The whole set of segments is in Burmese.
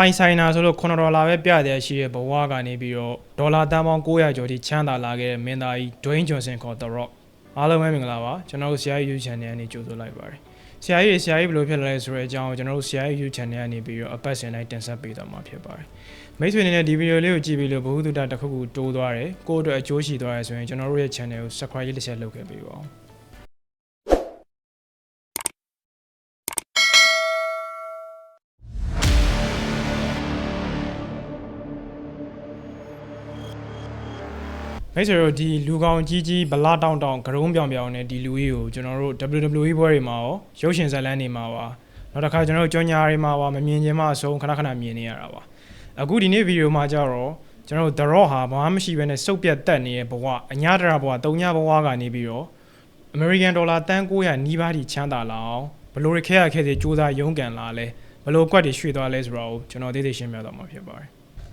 ပိုင်ဆိုင်တာဆိုလို့9ဒေါ်လာပဲပြတဲ့ရှိရဲ့ဘဝကနေပြီးတော့ဒေါ်လာတန်ပေါင်း900ကျော်ထိချမ်းသာလာခဲ့တဲ့မင်းသားကြီး Dwayne Johnson ခေါ် The Rock အားလုံးပဲမင်္ဂလာပါကျွန်တော်တို့ဆရာကြီး YouTube channel ကနေကြိုဆိုလိုက်ပါတယ်ဆရာကြီးဆရာကြီးဘယ်လိုဖြစ်လာလဲဆိုတဲ့အကြောင်းကိုကျွန်တော်တို့ဆရာကြီး YouTube channel ကနေပြီးတော့အပတ်စဉ်တိုင်းတင်ဆက်ပေးသွားမှာဖြစ်ပါတယ်မိတ်ဆွေတွေနဲ့ဒီဗီဒီယိုလေးကိုကြည့်ပြီးလို့ဘ ഹു တုတတစ်ခုခုတိုးသွားတယ်ကိုယ့်အတွက်အကျိုးရှိသွားတယ်ဆိုရင်ကျွန်တော်တို့ရဲ့ channel ကို subscribe လေးတစ်ချက်လုပ်ခဲ့ပေးပါဦး ဆွေတို့ဒီလူကောင်ကြီးကြီးဗလာတောင်းတောင်းဂရုံးပြောင်ပြောင်နဲ့ဒီလူကြီးကိုကျွန်တော်တို့ WWE ဘွဲတွေမှာရောရုပ်ရှင်ဇာတ်လမ်းတွေမှာပါနောက်တစ်ခါကျွန်တော်တို့ကြောညာတွေမှာပါမမြင်ချင်းမှအဆုံးခဏခဏမြင်နေရတာပါအခုဒီနေ့ဗီဒီယိုမှာကြတော့ကျွန်တော်တို့ The Rock ဟာဘာမှမရှိဘဲနဲ့စုပ်ပြတ်တက်နေတဲ့ဘဝအညာတရာဘဝတုံညာဘဝကနေပြီးတော့ American Dollar တန်း900နီးပါးထိချမ်းသာလာအောင်ဘယ်လိုတွေခဲရခဲစီစူးစမ်းရုန်းကန်လာလဲဘယ်လိုကွက်တွေရွှေ့သွားလဲဆိုတော့ကျွန်တော်သိသိရှင်းပြတော့မှာဖြစ်ပါတယ်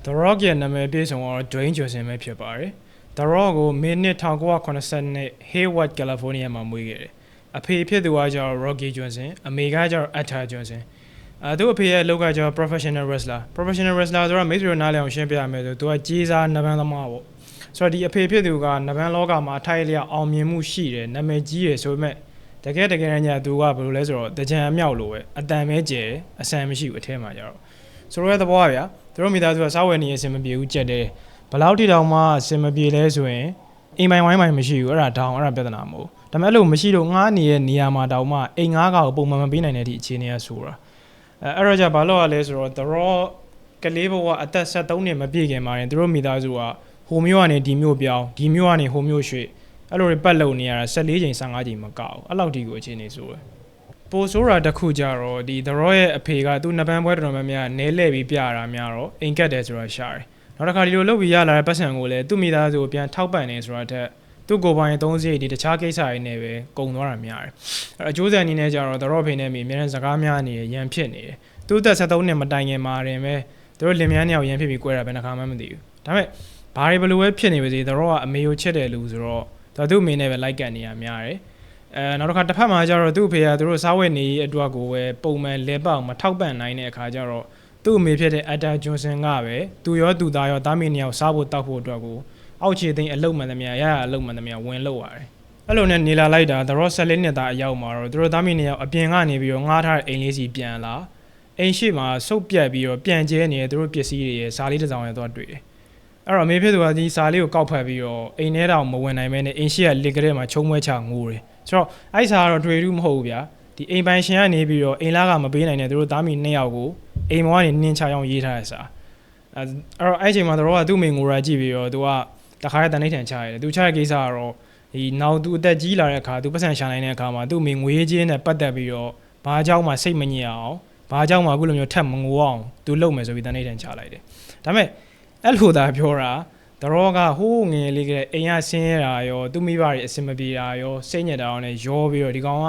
The Rock ရဲ့နာမည်ပြည့်စုံတော့ Dwayne Johnson ပဲဖြစ်ပါတယ် The Rock ကိုမိနစ်1980နဲ့ Hayward California မှာမွေးခဲ့တယ်။အဖေဖြစ်သူကကျတော့ Rocky Johnson အမေကကျတော့ Atta Johnson အဲသူအဖေရဲ့အလုပ်ကကျတော့ professional wrestler professional wrestler ဆိုတော့မိတ်ဆွေတို့နားလည်အောင်ရှင်းပြရမယ်ဆိုသူကကြီးစားနဗန်းသမားပေါ့ဆိုတော့ဒီအဖေဖြစ်သူကနဗန်းလောကမှာအထိုက်အလျောက်အောင်မြင်မှုရှိတယ်နာမည်ကြီးရယ်ဆိုပေမဲ့တကယ်တကယ်ညာသူကဘယ်လိုလဲဆိုတော့တကြံအမြောက်လိုပဲအတန်ပဲကျယ်အဆန်မရှိဘူးအထဲမှာကျတော့ဆိုတော့ရဲ့သဘောကဗျာသူတို့မိသားစုကစားဝယ်နေရအဆင်မပြေဘူးကြက်တယ်ဘယ် လောက်ထိတောင်မှအစင်မပြေလဲဆိုရင်အိမ်ပိုင်ဝိုင်းပိုင်မရှိဘူးအဲ့ဒါတောင်အဲ့ဒါပြဿနာမဟုတ်ဒါပေမဲ့အဲ့လိုမရှိလို့ငားနေတဲ့နေရာမှာတောင်မှအိမ်ငားကောင်ပုံမှန်မပေးနိုင်တဲ့အထိအခြေအနေကဆိုတာအဲအဲ့တော့じゃဘာလို့ ਆ လဲဆိုတော့ The Raw ကလေးဘဝအသက်73နှစ်မပြည့်ခင်မှာရင်သူတို့မိသားစုကဟိုမျိုးကနေဒီမျိုးပြောင်းဒီမျိုးကနေဟိုမျိုးရွှေ့အဲ့လိုတွေပတ်လုံနေရတာ14ချိန်15ချိန်မကောက်အဲ့လောက်ထိကိုအခြေအနေဆိုရယ်ပိုဆိုးတာတစ်ခုကြတော့ဒီ The Raw ရဲ့အဖေကသူ့နှစ်ပန်းပွဲတော်တော်များများနဲလဲပြီးပြတာများတော့အိမ်ကတ်တယ်ဆိုတာရှာတယ် နောက်တစ်ခါဒီလိုလုပ်ပြီးရလာတဲ့ပတ်စံကိုလည်းသူ့မိသားစုကိုပြန်ထောက်ပံ့နေဆိုတာတက်သူ့ကိုယ်ပိုင်သုံးစရိတ်ဒီတခြားကိစ္စတွေနဲ့ပဲကုန်သွားတာများတယ်အဲအကျိုးဆက်အနေနဲ့ကြတော့သရော့ဖိနေမိအများနဲ့စကားများနေရန်ဖြစ်နေတယ်သူ့သက်73နှစ်မတိုင်ခင်မှာတင်ပဲသူတို့လင်မြန်းနှစ်ယောက်ရန်ဖြစ်ပြီး꿰တာပဲနှခါမှမသိဘူးဒါပေမဲ့ဘာတွေဘယ်လိုပဲဖြစ်နေပါစေသရော့ကအမေကိုချစ်တယ်လူဆိုတော့ဒါသူ့အမေနဲ့ပဲလိုက်ကန်နေရများတယ်အဲနောက်တစ်ခါတစ်ဖက်မှာကျတော့သူ့အဖေကသူတို့စားဝတ်နေရေးအတွက်ကိုပဲပုံမှန်လဲပေါက်မထောက်ပံ့နိုင်တဲ့အခါကျတော့ သူ့အမေဖြစ်တဲ့အက်တာဂျွန်ဆန်ကပဲသူရောသူသားရောတားမီနှစ်ယောက်စားဖို့တောက်ဖို့အတွက်ကိုအောက်ခြေသိမ်းအလုတ်မှန်သမျှရရအလုတ်မှန်သမျှဝင်လို့ရတယ်အဲ့လိုနဲ့နေလာလိုက်တာ The Rock 14နှစ်သားအရောက်မှာတော့သူတို့တားမီနှစ်ယောက်အပြင်ကနေပြီးတော့ငားထားတဲ့အိမ်လေးစီပြန်လာအိမ်ရှိမှာစုပ်ပြတ်ပြီးတော့ပြန်ကျဲနေတဲ့သူတို့ပစ္စည်းတွေရဲ့စားလေးတစ်စောင်ရဲ့တော့တွေ့တယ်အဲ့တော့အမေဖြစ်သူကဒီစားလေးကိုကောက်ဖက်ပြီးတော့အိမ်ထဲတောင်မဝင်နိုင်မဲနဲ့အိမ်ရှိကလစ်ကလေးမှာချုံမွဲချငိုးတယ်ဆိုတော့အဲ့စားကတော့တွေ့ဘူးမဟုတ်ဘူးဗျာဒီအိမ်ပိုင်ရှင်ကနေပြီးတော့အိမ်လားကမပေးနိုင်တဲ့သူတို့တားမီနှစ်ယောက်ကို အိမ်မောကနေနင်းချောင်းရေးထားတဲ့စာအဲ့တော့အဲ့ချိန်မှာတော့ကသူ့မိငိုရာကြည့်ပြီးတော့သူကတခါတည်းတန်ိတ်ထန်ချရတယ်သူချရတဲ့ကိစ္စကတော့ဒီနောက်သူအသက်ကြီးလာတဲ့အခါသူပတ်စံရှာနိုင်တဲ့အခါမှာသူ့မိငွေချင်းနဲ့ပတ်သက်ပြီးတော့ဘာကြောင့်မှစိတ်မညစ်အောင်ဘာကြောင့်မှအခုလိုမျိုးထက်မငိုအောင်သူလုပ်မယ်ဆိုပြီးတန်ိတ်ထန်ချလိုက်တယ်ဒါပေမဲ့အဲ့လိုသာပြောတာတရောကဟိုးငယ်လေးကအိမ်ရဆင်းရတာရောသူ့မိဘတွေအဆင်မပြေတာရောစိတ်ညစ်တာရောနဲ့ရောပြီးတော့ဒီကောင်က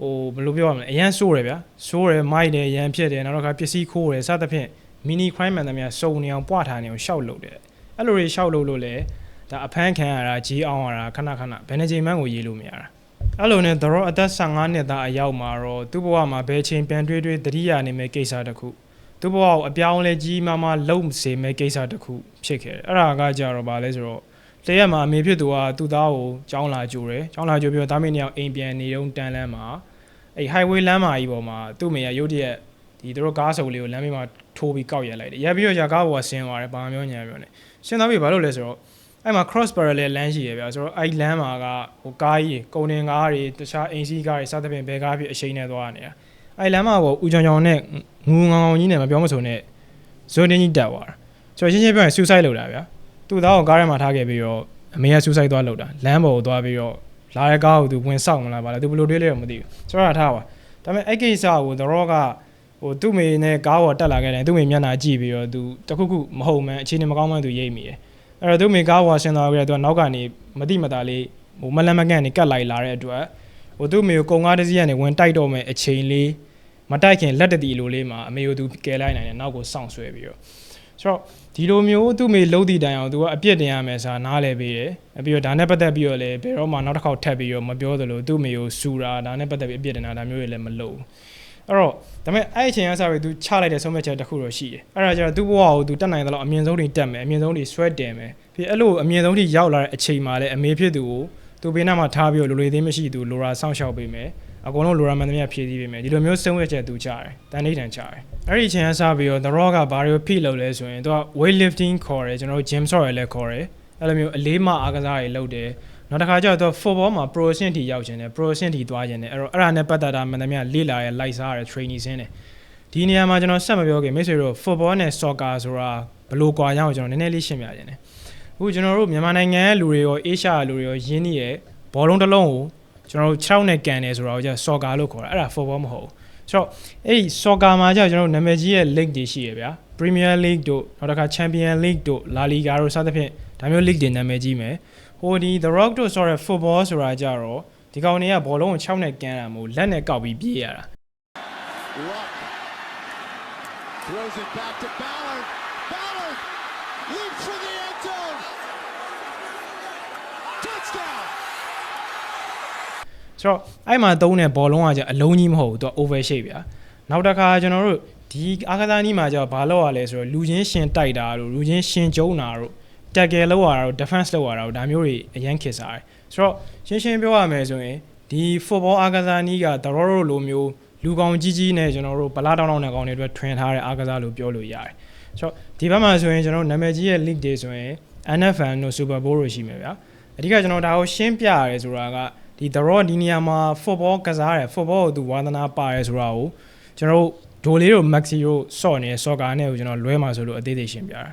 ဟိုဘယ်လိုပြောရမလဲအရန်ဆိုးတယ်ဗျာဆိုးတယ်မိုက်တယ်ရန်ဖြစ်တယ်နောက်တော့ကပစ္စည်းခိုးတယ်စသဖြင့်မီနီခရိုင်းမှန်သမျှစုံနေအောင်ပွားထားနေအောင်ရှောက်လုပ်တယ်အဲ့လိုတွေရှောက်လုပ်လို့လေဒါအဖမ်းခံရတာကြီးအောင်ရတာခဏခဏဘယ်နှချိန်မှန်းကိုရေးလို့မရတာအဲ့လိုနဲ့သရောအသက်15နှစ်သားအရောက်မှာတော့သူ့ဘဝမှာဘယ်ချိန်ပြန်တွေးတွေးတတိယနေမဲ့ကိစ္စတစ်ခုသူ့ဘဝကိုအပြောင်းလဲကြီးမားမားလုံးစေမဲ့ကိစ္စတစ်ခုဖြစ်ခဲ့တယ်အဲ့ဒါကကြတော့ဗာလဲဆိုတော့ တရက်မှာအမေဖြစ်သူကသူ့သားကိုကြောင်းလာကြိုတယ်ကြောင်းလာကြိုပြီးတော့တာမီနှစ်ယောက်အိမ်ပြန်နေတော့တန်လန်းမှာအဲ့ highway လမ်းမကြီးပေါ်မှာသူ့မေရရုတ်တရက်ဒီသူတို့ကားစုံလေးကိုလမ်းမေးမှာထိုးပြီးကောက်ရက်လိုက်တယ်။ရက်ပြီးတော့ရာကားပေါ်ကဆင်းသွားတယ်ဘာမှပြောညာပြောနေ။ဆင်းသွားပြီးဘာလို့လဲဆိုတော့အဲ့မှာ cross parallel လမ်းရှိရဗျာဆိုတော့အဲ့လမ်းမှာကဟိုကားကြီးကုန်တင်ကားတွေတခြားအိမ်စီးကားတွေစသဖြင့်ဘယ်ကားဖြစ်အရှိန်နဲ့သွားနေတာ။အဲ့လမ်းမှာပေါ်ဦးချောင်ချောင်နဲ့ငူငောင်ငောင်ကြီးနဲ့မပြောမစုံနဲ့ဇွန်တင်းကြီးတက်သွားတာ။ဆိုတော့ရှင်းရှင်းပြောရင် suicide လုပ်တာဗျာ။ သူ့သားကိုကားထဲမှာထားခဲ့ပြီးတော့အမေက suicide သွားလုပ်တာလမ်းပေါ်ကိုသွားပြီးတော့လာတဲ့ကားကိုသူဝင်ဆောက်မလားဗါလားသူဘယ်လိုတွေးလဲတော့မသိဘူး။ဆိုတော့ထားပါ။ဒါပေမဲ့အဲ့ကိစ္စကို The Rock ကဟိုသူ့မေနဲ့ကားပေါ်တက်လာခဲ့တယ်သူ့မေမျက်နှာကြည့်ပြီးတော့သူတခုခုမဟုတ်မှန်းအခြေအနေမကောင်းမှန်းသူရိပ်မိတယ်အဲ့တော့သူ့မေကားပေါ်ဆင်းသွားခဲ့တယ်သူကနောက်ကနေမတိမတာလေးဟိုမလန်မကန်နေကတ်လိုက်လာတဲ့အတွက်ဟိုသူ့မေကိုကုံကားတစ်စီးကနေဝင်တိုက်တော့မယ်အချိန်လေးမတိုက်ခင်လက်တတီလိုလေးမှာအမေကိုသူကယ်လိုက်နိုင်တယ်နောက်ကိုစောင့်ဆွဲပြီးတော့ ဆိုတော့ဒီလိုမျိုးသူ့မေလုံးတီတိုင်အောင်သူကအပြစ်တင်ရမယ်ဆိုတာနားလည်ပေးတယ်ပြီးတော့ဒါနဲ့ပတ်သက်ပြီးတော့လည်းဘယ်တော့မှနောက်တစ်ခေါက်ထပ်ပြီးတော့မပြောသလိုသူ့မေကိုစူတာဒါနဲ့ပတ်သက်ပြီးအပြစ်တင်တာဒါမျိုးတွေလည်းမလုပ်ဘူး အဲ့တော့ဒါပေမဲ့အဲ့အချိန်ကစပြီး तू ချလိုက်တဲ့ဆုံးဖြတ်ချက်တစ်ခုတော့ရှိတယ်အဲ့ဒါကျတော့ तू ဘဝကို तू တက်နိုင်တယ်လို့အမြင့်ဆုံးတွေတက်မယ်အမြင့်ဆုံးတွေဆွဲတင်မယ်ပြီးအဲ့လိုအမြင့်ဆုံးတွေရောက်လာတဲ့အချိန်မှာလည်းအမေဖြစ်သူကို သူဘေးနားမှာထားပြီးတော့လိုလေသေးမရှိသူလိုရာစောင့်ရှောက်ပေးမယ် အကုန်လုံးလိုရာမှန်သမျှဖြည့်ဆည်းပေးမယ်ဒီလိုမျိုးဆုံးဖြတ်ချက်သူချတယ်တန်နေတန်ချတယ်အဲ့ဒီအချိန်ကစပြီးတော့ The Rock ကဘာတွေကိုဖိလုပ်လဲဆိုရင်သူက weightlifting ခေါ်တယ်ကျွန်တော်တို့ gym sort ရလည်းခေါ်တယ်အဲ့လိုမျိုးအလေးမအားကစားတွေလုပ်တယ်နောက်တစ်ခါကျတော့သူ football မှာ pro ဆင့်တီရောက်ခြင်းတယ် pro ဆင့်တီသွားခြင်းတယ်အဲ့တော့အဲ့ဒါနဲ့ပတ်သက်တာမှန်သမျှလေ့လာရလိုက်စားရ training ဆင်းတယ်ဒီနေရာမှာကျွန်တော်ဆက်မပြောခင်မိတ်ဆွေတို့ football နဲ့ soccer ဆိုတာဘယ်လိုကွာရအောင်ကျွန်တော်နည်းနည်းလေးရှင်းပြခြင်းတယ်အခုကျွန်တော်တို့မြန်မာနိုင်ငံရဲ့လူတွေရော Asia လူတွေရောရင်းနှီးရဲ့ဘောလုံးတစ်လုံးကို ကျွန်တော်တို့6နဲ့ကန်တယ်ဆိုတာကိုကျ soccer လို့ခေါ်တာအဲ့ဒါ football မဟုတ်ဘူးဆိုတော့အဲ့ဒီ soccer မှာကျကျွန်တော်တို့နာမည်ကြီးရဲ့ league တွေရှိရဗျာ Premier League တို့နောက်တစ်ခါ Champion League တို့ La Liga တို့စသဖြင့်ဒါမျိုး league တွေနာမည်ကြီးမယ်ဟိုဒီ The Rock တို့ဆိုရဲ football ဆိုတာကြတော့ဒီကောင်တွေကဘောလုံးကို6နဲ့ကန်တာမဟုတ်လက်နဲ့ကောက်ပြီးပြေးရတာ Rock throws it back to Ballard. ဆိုတော့အဲ့မှာသုံးတဲ့ဘောလုံးကကြအလုံးကြီးမဟုတ်ဘူးသူက over shape ဗျာနောက်တစ်ခါကျွန်တော်တို့ဒီအာကစားနည်းမှာကျတော့ဘာလုပ်ရလဲဆိုတော့လူချင်းရှင်တိုက်တာတို့လူချင်းရှင်ကျုံတာတို့ tackle လုပ်ရတာတို့ defense လုပ်ရတာတို့ဒါမျိုးတွေအရင်ခေတ်စားတယ်ဆိုတော့ရှင်းရှင်းပြောရမယ်ဆိုရင်ဒီ football အာကစားနည်းကတရောတို့လိုမျိုးလူကောင်ကြီးကြီးနဲ့ကျွန်တော်တို့ဗလာတောင်းတောင်းတဲ့ကောင်တွေအတွက်ထွင်ထားတဲ့အာကစားလို့ပြောလို့ရတယ်ဆိုတော့ဒီဘက်မှာဆိုရင်ကျွန်တော်တို့နာမည်ကြီးရဲ့ league တွေဆိုရင် NFL တို့ Super Bowl တို့ရှိမယ်ဗျာအဓိကကျွန်တော်ဒါကိုရှင်းပြရဲဆိုတာက ဒီ The Rock ဒီနေရာမှာ football ကစားတယ် football ကိုသူဝါသနာပါရဲဆိုတာကိုကျွန်တော်တို့ဒိုလေးတို့ Maxi တို့စော့နေ soccer နဲ့ကိုကျွန်တော်လွဲမှာဆိုလို့အသေးသေးရှင်းပြတာ